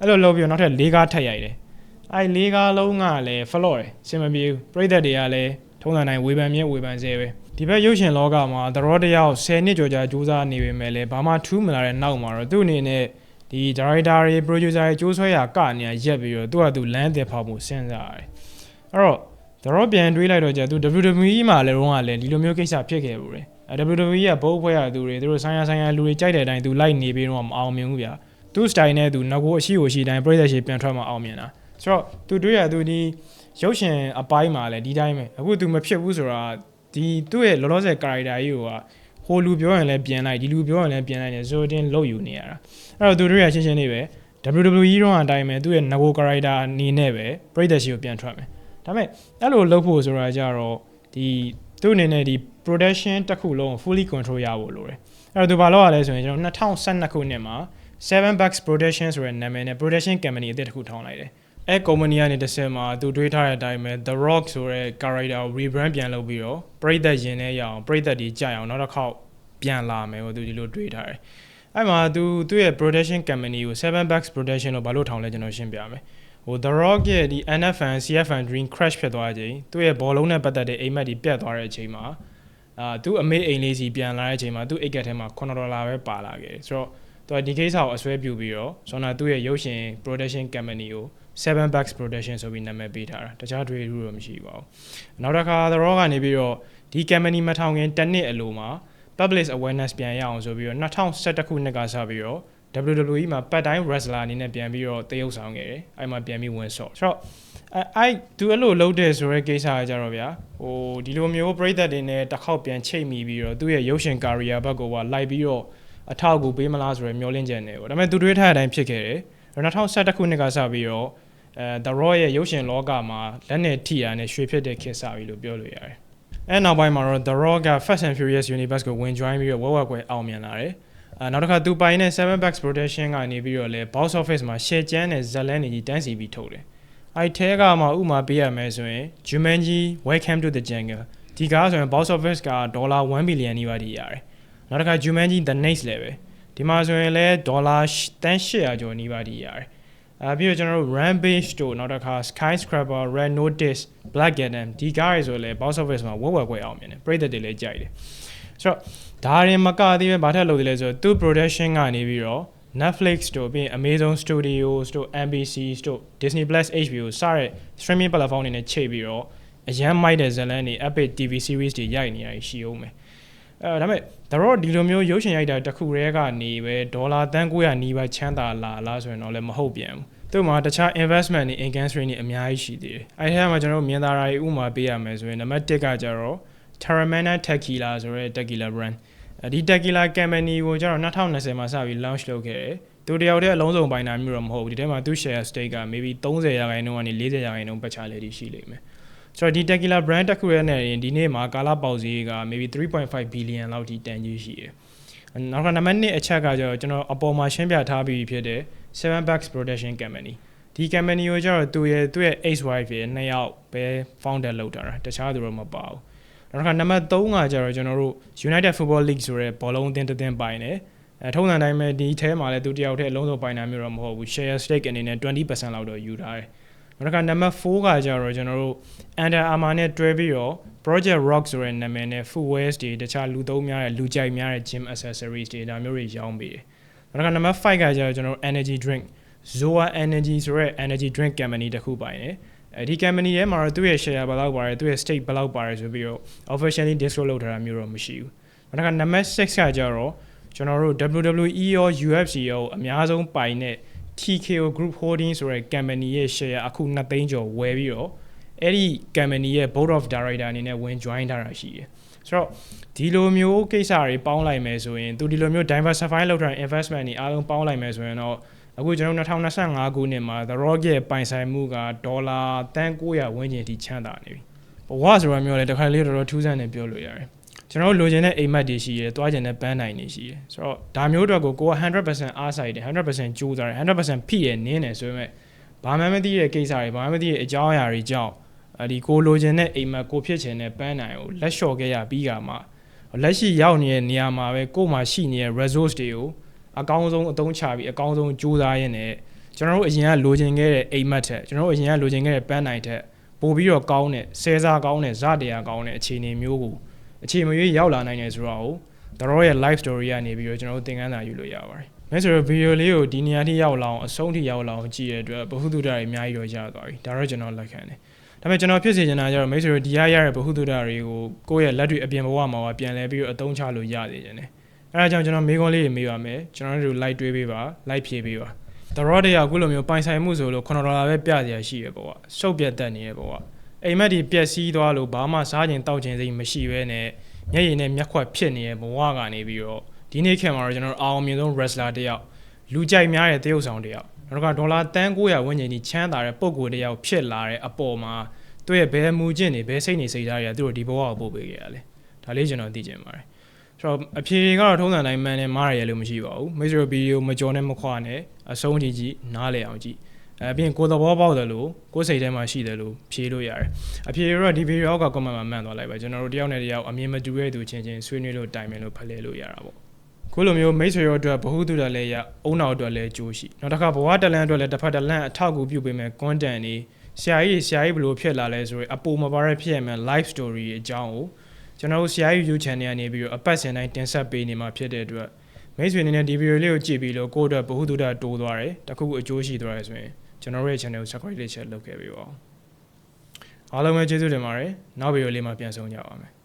အဲ့လိုလုပ်ပြီးတော့နောက်ထပ်၄ကားထပ်ရိုက်တယ်အဲ့၄ကားလုံးကလည်း floor တယ်စင်မပြေဘူးပြိသက်တွေကလည်းထုံးစံတိုင်းဝေဖန်မြဲဝေဖန်ဆဲပဲဒီဘက်ရုပ်ရှင်လောကမှာသရောတယောက်10နှစ်ကျော်ကြာကြိုးစားနေပေမဲ့လည်းဘာမှထူးမလာတဲ့နောက်မှာတော့သူ့အနေနဲ့ဒီ director တွေ producer တွေကြိုးဆွဲရကနေရရက်ပြီးတော့သူ့ဟာသူလမ်းတဲ့ဖောက်မှုစဉ်းစားရတယ်အဲ့တော့ သရောပြန်တွေးလိုက်တော့ကြာသူ WWE မှာလည်းတော့ကလည်းဒီလိုမျိုးကိစ္စဖြစ်ခဲ့ဘူးလေအဲ WWE ကဘုတ်ဖွဲ့ရသူတွေသူတို့ဆိုင်ရဆိုင်ရလူတွေကြိုက်တဲ့အတိုင်းသူလိုက်နေပြီးတော့မအောင်မြင်ဘူးဗျာသူ့ style နဲ့သူငကိုအရှိကိုရှိတိုင်းပြည့်သက်ရှိပြန်ထွက်မှအောင်မြင်တာဆိုတော့သူတွေးရသူဒီရုပ်ရှင်အပိုင်းမှာလည်းဒီတိုင်းပဲအခုသူမဖြစ်ဘူးဆိုတာဒီသူ့ရဲ့လောလောဆယ် character ကြီးကိုကဟိုလူပြောရင်လည်းပြန်လိုက်ဒီလူပြောရင်လည်းပြန်လိုက်နေဆိုတင်လုတ်ယူနေရတာအဲ့တော့သူတို့ရရှင်းရှင်းလေးပဲ WWE တော့အတိုင်းပဲသူ့ရဲ့ငကို character အနေနဲ့ပဲပြည့်သက်ရှိကိုပြန်ထွက်မယ် ဒါပေမဲ့အဲ့လိုလုပ်ဖို့ဆိုတာကြတော့ဒီသူ့အနေနဲ့ဒီ production တစ်ခုလုံး fully control ရဖို့လိုတယ်အဲ့တော့သူဘာလုပ်ရလဲဆိုရင်ကျွန်တော်2012ခုနှစ်မှာ Seven Bucks Production ဆိုတဲ့နာမည်နဲ့ production company အသစ်တစ်ခုထောင်လိုက်တယ်အဲ company ကနေတစ်ဆင့်မှာသူတွေးထားတဲ့အတိုင်းပဲ The Rock ဆိုတဲ့ character ကို rebrand ပြန်လုပ်ပြီးတော့ပရိသတ်ရင်ထဲရအောင်ပရိသတ်ဒီကြိုက်အောင်နောက်တစ်ခေါက်ပြန်လာမယ်ဟိုသူဒီလိုတွေးထားတယ်အဲ့မှာသူသူ့ရဲ့ production company ကို Seven Bucks Production လို့ဘာလို့ထောင်လဲကျွန်တော်ရှင်းပြမယ် ဟို The Rock ရဲ့ဒီ NFN CFN Dream Crash ဖြစ်သွားတဲ့အချိန်သူ့ရဲ့ဘောလုံးနဲ့ပတ်သက်တဲ့အိမ်မက်တွေပြတ်သွားတဲ့အချိန်မှာအာသူအမေအိမ်လေးစီပြန်လာတဲ့အချိန်မှာသူ့အိတ်ကက်ထဲမှာ9ဒေါ်လာပဲပါလာခဲ့တယ်ဆိုတော့သူကဒီကိစ္စကိုအစွဲပြုပြီးတော့ဆိုတော့သူ့ရဲ့ရုပ်ရှင် production company ကို7 bucks production ဆိုပြီးနာမည်ပေးထားတာတခြားတွေရူတော့မရှိပါဘူးနောက်တစ်ခါ The Raw ကနေပြီးတော့ဒီ company မထောင်ခင်တစ်နှစ်အလိုမှာ public awareness ပြန်ရအောင်ဆိုပြီးတော့2011ခုနှစ်ကစပြီးတော့ WWE မှာပတ်တိုင်း wrestler အနေနဲ့ပြန်ပြီးတော့တရုပ်ဆောင်ခဲ့တယ်အဲ့မှာပြန်ပြီးဝင်ဆော့ဆိုတော့အဲအဲ့သူအဲ့လိုလုပ်တဲ့ဆိုရဲကိစ္စကကြတော့ဗျာဟိုဒီလိုမျိုးပြိသက်တွေနဲ့တစ်ခေါက်ပြန်ချိတ်မိပြီးတော့သူ့ရဲ့ရုပ်ရှင် career ဘက်ကိုပါလိုက်ပြီးတော့အထောက်အကူပေးမလားဆိုရယ်မျောလင့်ချက်နေပေါ့ဒါပေမဲ့သူတွေးထားတဲ့အတိုင်းဖြစ်ခဲ့တယ်2011ခုနှစ်ကစပြီးတော့အဲ The Raw ရဲ့ရုပ်ရှင်လောကမှာလက်နဲ့ထိရနဲ့ရွှေဖြစ်တဲ့ခေတ်စပြီလို့ပြောလို့ရတယ်အဲနောက်ပိုင်းမှာတော့ The Raw က Fast and Furious Universe ကိုဝင် join ပြီးတော့ဝက်ဝက်ကွယ်အောင်မြင်လာတယ် အဲနောက်တစ်ခါသူပိုင်တဲ့7 Bucks Production ကနေပြီးတော့လဲ box office မှာ share ကျန်းတဲ့ဇလန်တွေကြီးတန်းစီပြီးထုတ်တယ်အဲ့ထဲကမှဥမာပေးရမယ်ဆိုရင် Jumanji Welcome to the Jungle ဒီကားဆိုရင် box office ကဒေါ်လာ1 billion နီးပါးတည်ရတယ်နောက်တစ်ခါ Jumanji The Next Level ဒီမှာဆိုရင်လဲဒေါ်လာတန်း800ကျော်နီးပါးတည်ရတယ်အဲပြီးတော့ကျွန်တော်တို့ Rampage တို့နောက်တစ်ခါ Skyscraper Red Notice Black Adam ဒီကားတွေဆိုလဲ box office မှာဝက်ဝက်ခွဲအောင်မြင်တယ်ပရိသတ်တွေလည်းကြိုက်တယ် ဆိုတော့ဒါရင်မကသေးပဲဘာထက်လုပ်သေးလဲဆိုတော့သူ production ကနေပြီးတော့ Netflix တို့ပြီးရင် Amazon Studios တို့ NBC တို့ Disney Plus HBO စတဲ့ streaming platform တွေနဲ့ချိန်ပြီးတော့အရန်မိုက်တဲ့ဇာတ်လမ်းတွေ epic TV series တွေရိုက်နေရရှိအောင်မယ်အဲဒါပေမဲ့ဒါတော့ဒီလိုမျိုးရုပ်ရှင်ရိုက်တာတစ်ခုတည်းကနေပဲဒေါ်လာတန်း900နီးပါးချမ်းသာလာလားဆိုရင်တော့လည်းမဟုတ်ပြန်ဘူးသူ့မှာတခြား investment တွေ income stream တွေအများကြီးရှိသေးတယ်အဲဒီထဲမှာကျွန်တော်တို့မြင်သာတာတွေဥပမာပေးရမယ်ဆိုရင်နံပါတ်1ကကျတော့ Terramana Tequila ဆိုတဲ့ tequila brand အဲဒီ tequila company ကိုကျွန်တော်2020မှာစပြီး launch လုပ်ခဲ့တယ်သူတယောက်တည်းအလုံးစုံပိုင်တာမျိုးတော့မဟုတ်ဘူးဒီထဲမှာသူ share stake က maybe 30ရာခိုင်နှုန်းကနေ40ရာခိုင်နှုန်းပတ်ချလေတည်ရှိလိမ့်မယ်ဆိုတော့ဒီ tequila brand တစ်ခုရဲ့နဲ့ဒီနေ့မှာကာလာပေါက်ဈေးက maybe 3.5 billion လောက်ထိတန်ကြီးရှိတယ်နောက်ကနံပါတ်2အချက်ကကျတော့ကျွန်တော်အပေါ်မှာရှင်းပြထားပြီးဖြစ်တဲ့ Seven Bucks Production Company ဒီ company ကိုကျတော့သူရဲ့သူ့ရဲ့ ex wife ရဲ့နှစ်ယောက်ပဲ founder လုပ်တာတခြားသူတော့မပါဘူး နောက်တစ်ခါနံပါတ်3ကကျတော့ကျွန်တော်တို့ United Football League ဆိုတဲ့ဘောလုံးအသင်းတစ်သင်းပိုင်တယ်အဲထုံးစံတိုင်းပဲဒီထဲမှာလည်းသူတယောက်တည်းအလုံးစုံပိုင်တာမျိုးတော့မဟုတ်ဘူး share stake အနေနဲ့20%လောက်တော့ယူထားတယ်နောက်တစ်ခါနံပါတ်4ကကျတော့ကျွန်တော်တို့ Under Armour နဲ့တွဲပြီးတော့ Project Rock ဆိုတဲ့နာမည်နဲ့ footwear တွေတခြားလူသုံးများတဲ့လူကြိုက်များတဲ့ gym accessories တွေဒါမျိုးတွေရောင်းပေးတယ်နောက်တစ်ခါနံပါတ်5ကကျတော့ကျွန်တော်တို့ energy drink Zoa Energy ဆိုတဲ့ energy drink company တစ်ခုပိုင်တယ် အဲဒီ company ထဲမှာတော့သူ့ရဲ့ share ဘယ်လောက်ပါတယ်သူ့ရဲ့ stake ဘယ်လောက်ပါတယ်ဆိုပြီးတော့ officially disclose လုပ်ထားတာမျိုးတော့မရှိဘူးနောက်တစ်ခါနံပါတ်6ကကျတော့ကျွန်တော်တို့ WWE ရော UFC ရောအများဆုံးပိုင်တဲ့ TKO Group Holding ဆိုတဲ့ company ရဲ့ share အခု2သိန်းကျော်ဝယ်ပြီးတော့အဲ့ဒီ company ရဲ့ board of director အနေနဲ့ဝင် join ထားတာရှိတယ်ဆိုတော့ဒီလိုမျိုးကိစ္စတွေပေါင်းလိုက်မယ်ဆိုရင်သူဒီလိုမျိုး diversify လုပ်ထားတဲ့ investment တွေအားလုံးပေါင်းလိုက်မယ်ဆိုရင်တော့ အခုကျွန်တော်2025ခုနှစ်မှာ The Rock ရဲ့ပိုင်ဆိုင်မှုကဒေါ်လာတန်900ဝန်းကျင်ထိချမ်းသာနေပြီဘဝဆိုတာမျိုးလည်းတစ်ခါလေးတော်တော်ထူးဆန်းနေပြောလို့ရတယ်ကျွန်တော်လိုချင်တဲ့အိမ်မက်တွေရှိရဲတွားချင်တဲ့ပန်းနိုင်တွေရှိရဲဆိုတော့ဒါမျိုးတော့ကိုကိုက100%အားဆိုင်တယ်100%ကြိုးစားတယ်100%ဖိရနင်းတယ်ဆိုပေမဲ့ဘာမှမသိတဲ့ကိစ္စတွေဘာမှမသိတဲ့အကြောင်းအရာတွေကြောင့်အဲဒီကိုလိုချင်တဲ့အိမ်မက်ကိုဖြစ်ချင်တဲ့ပန်းနိုင်ကိုလက်လျှော့ခဲ့ရပြီးကမှလက်ရှိရောက်နေတဲ့နေရာမှာပဲကို့မှာရှိနေတဲ့ resource တွေကို အကောင်းဆုံးအသုံးချပြီးအကောင်းဆုံးကြိုးစားရင်းနဲ့ကျွန်တော်တို့အရင်ကလိုချင်ခဲ့တဲ့အိမ်မက်ထက်ကျွန်တော်တို့အရင်ကလိုချင်ခဲ့တဲ့ပန်းနိုင်ထက်ပို့ပြီးတော့ကောင်းတဲ့ဆဲစားကောင်းတဲ့ဇတရားကောင်းတဲ့အခြေအနေမျိုးကိုအခြေမရွေးရောက်လာနိုင်တယ်ဆိုတော့တို့ရဲ့ life story ကနေပြီးတော့ကျွန်တော်တို့သင်ခန်းစာယူလို့ရပါတယ်။မဲဆိုတော့ဗီဒီယိုလေးကိုဒီနေရာထိရောက်လာအောင်အဆုံးထိရောက်လာအောင်ကြည့်ရတဲ့အတွက်ဘ ഹു တုဒ္ဒတွေအများကြီးတော့ရသွားပြီ။ဒါတော့ကျွန်တော်လက်ခံတယ်။ဒါပေမဲ့ကျွန်တော်ဖြစ်စေချင်တာကျတော့မိတ်ဆွေတို့ဒီရရတဲ့ဘ ഹു တုဒ္ဒတွေကိုကိုယ့်ရဲ့လက်တွေအပြင်ဘဝမှာပြန်လဲပြီးတော့အသုံးချလို့ရသေးတယ်။ အဲဒါကြောင့်ကျွန်တော်မေးခွန်းလေးတွေမေးပါမယ်။ကျွန်တော်တို့ live တွေးပေးပါ live ဖြေပေးပါ။ The Raw တွေကအခုလိုမျိုးပိုင်ဆိုင်မှုဆိုလို့9ဒေါ်လာပဲပြစရာရှိရပေါ့။ရှုပ်ပြတ်တက်နေရပေါ့။အိမ်မက်ဒီပျက်စီးသွားလို့ဘာမှစားခြင်းတောက်ခြင်းစိတ်မရှိဘဲနဲ့မျက်ရည်နဲ့မျက်ခွက်ဖြစ်နေတဲ့ဘဝကနေပြီးတော့ဒီနေ့ခေတ်မှာတော့ကျွန်တော်အောင်မြင်ဆုံး wrestler တယောက်လူကြိုက်များတဲ့တရုပ်ဆောင်တယောက်နောက်ကဒေါ်လာတန်း900ဝန်းကျင်ကြီးချမ်းသာတဲ့ပုံကိုယ်တယောက်ဖြစ်လာတဲ့အပေါ်မှာသူ့ရဲ့ဘယ်မူကျင့်နေဘယ်စိတ်နေစိတ်ထားတွေကသူတို့ဒီဘဝကိုပို့ပေးခဲ့ရလဲဒါလေးကျွန်တော်သိချင်ပါတယ် ဆိုတော့အဖြေကတော့ထုံးစံတိုင်းမှန်တယ်မားရရလို့မရှိပါဘူးမိတ်ဆွေဗီဒီယိုမကြောနဲ့မခွာနဲ့အဆုံးထိကြည့်နားလည်အောင်ကြည့်အဲပြီးရင်ကိုယ်သဘောပေါက်တယ်လို့ကိုယ်စိတ်ထဲမှာရှိတယ်လို့ဖြေလို့ရတယ်အဖြေတော့ဒီဗီဒီယိုက comment မှာမှန်သွားလိုက်ပါကျွန်တော်တို့တယောက်နဲ့တယောက်အမြင်မတူတဲ့သူချင်းချင်းဆွေးနွေးလို့တိုင်ပင်လို့ဖလှယ်လို့ရတာပေါ့ခုလိုမျိုးမိတ်ဆွေရောအတွက်ဘ ഹു တုတလည်းရအုံနောက်အတွက်လည်းကြိုးရှိနောက်တစ်ခါဘဝတလန်းအတွက်လည်းတစ်ဖက်တလန်းအထောက်အကူပြုပေးမယ် content တွေဆရာကြီးဆရာကြီးဘယ်လိုဖြစ်လာလဲဆိုရင်အပူမပါရဖြစ်ရမယ် live story အကြောင်းကို ကျွန်တော်တို့ဆရာကြီး YouTube channel ကနေပြီးတော့အပတ်စဉ်တိုင်းတင်ဆက်ပေးနေမှာဖြစ်တဲ့အတွက်မိတ်ဆွေအနေနဲ့ဒီဗီဒီယိုလေးကိုကြည့်ပြီးလို့ကိုယ့်အတွက်ဘ ഹു တုတတိုးသွားတယ်တခုခုအကျိုးရှိသွားတယ်ဆိုရင်ကျွန်တော်ရဲ့ channel ကို subscribe လေးချက်လုပ်ခဲ့ပေးပါဦးအားလုံးပဲကျေးဇူးတင်ပါတယ်နောက်ဗီဒီယိုလေးမှာပြန်ဆုံကြပါမယ်